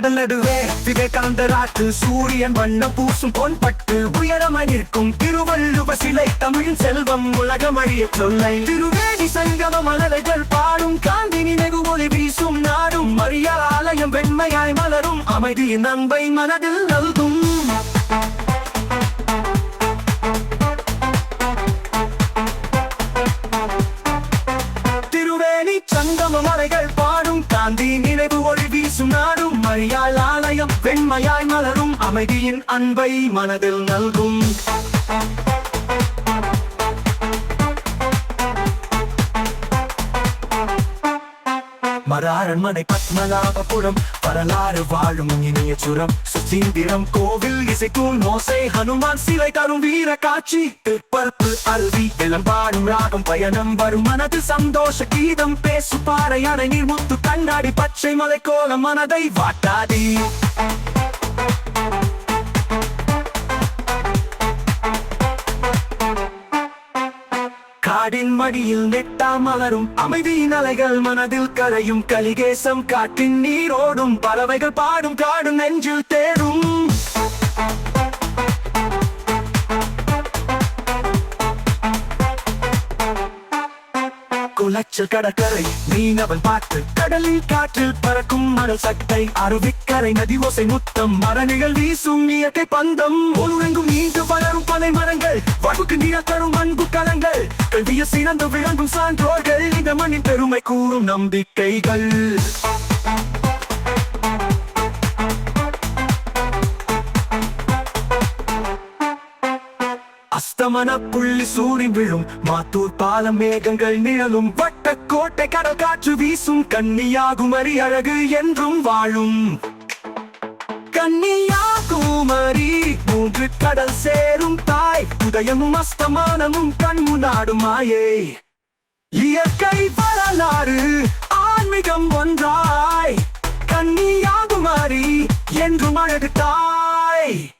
கடல் நடுவே விவேகாந்த ராட்டு சூரியன் வண்ண பூசும் பொன்பட்டு உயரமாய் நிற்கும் திருவள்ளுவ சிலை தமிழின் செல்வம் உலகம் அழிய சொல்லை திருவேணி சங்கம மலர்கள் பாடும் காந்தி நினைவு ஒளி வீசும் நாடும் மரியா ஆலயம் வெண்மையாய் மலரும் அமைதியின் அன்பை மனதில் நல்கும். சங்கம மலைகள் பாடும் காந்தி நினைவு ஒளி வீசும் நாடும் மரியாள் ஆலயம் வெண்மையாய் மலரும் அமைதியின் அன்பை மனதில் நல்கும். மர அரண்மனை பத்மநாபபுரம். வரலாறு வாழும் இனிய சுரம். சுசீந்திரம் கோவில் இசைக்குள் நோசை ஹனுமான் சிலை தரும் வீர காட்சி. திருப்பரப்பு அருவி இளம்பாடும் ராகம் பயணம் வரும் மனது சந்தோஷ கீதம் பேசு பாறை அணை நீர் முத்து கண்ணாடி பச்சை மலை கோலம் மனதை வாட்டாடி காடின் மடியில் நெட்டா மலரும் அமைதியின் அலைகள் மனதில் கரையும். கலிகேசம் காட்டின் நீரோடும். பறவைகள் பாடும். காடும் நெஞ்சில் தேரும். குலச்சல் கடற்கரை மீனவன் பாட்டு கடலில் காற்றில் பறக்கும் மணல் சட்டை. அருவிக்கரை நதி ஓசை முத்தம். மரணிகள் வீசும் இயற்கை பந்தம். ஒருவெங்கும் நீண்டு வளரும் பனை மரங்கள் வாழ்வுக்கு நீர் தரும் அன்பு கலங்கள். கல்விய சிறந்து விளங்கும் சான்றோர்கள். இந்த மண்ணின் பெருமை கூறும் நம்பிக்கைகள். அஸ்தமன புள்ளி சூரி விழும் மாத்தூர் பாலம் மேகங்கள் நிழலும் வட்ட கோட்டை கடல் காற்று வீசும் கன்னியாகுமரி அழகு என்றும் வாழும். கன்னியாகுமரி மூன்று கடல் சேரும் தாய். உதயமும் அஸ்தமானமும் கண்மு நாடுமாயே இயற்கை வரலாறு ஆன்மீகம் ஒன்றாய். கன்னியாகுமரி என்றும் அழகு தாய்.